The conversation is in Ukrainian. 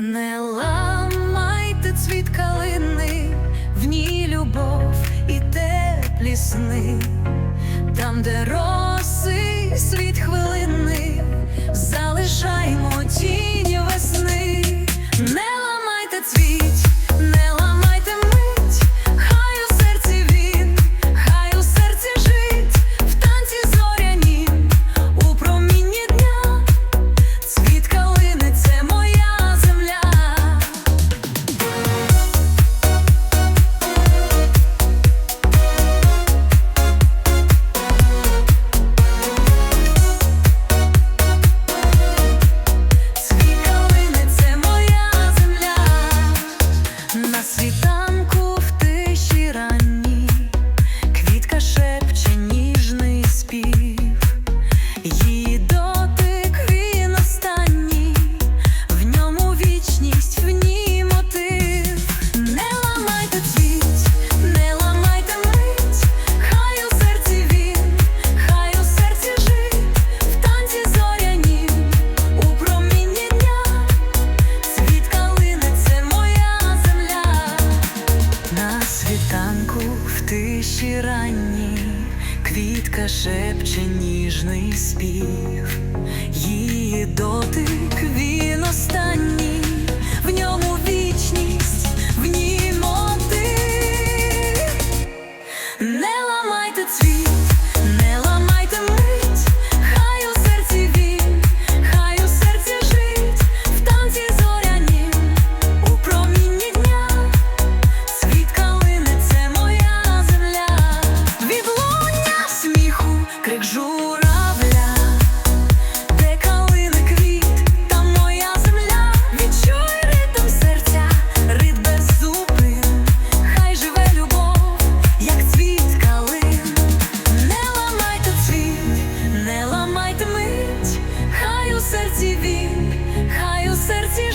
Не ламайте цвіт калини, в ній любов і теплі сни, там, де роси світ хвилини, залишаймо тіні весни. Не вітанні, квітка шепче ніжний спів, її дотик він останній, в ньому вічність, в ній моти, не ламайте цвіт. серці він, хай у серці.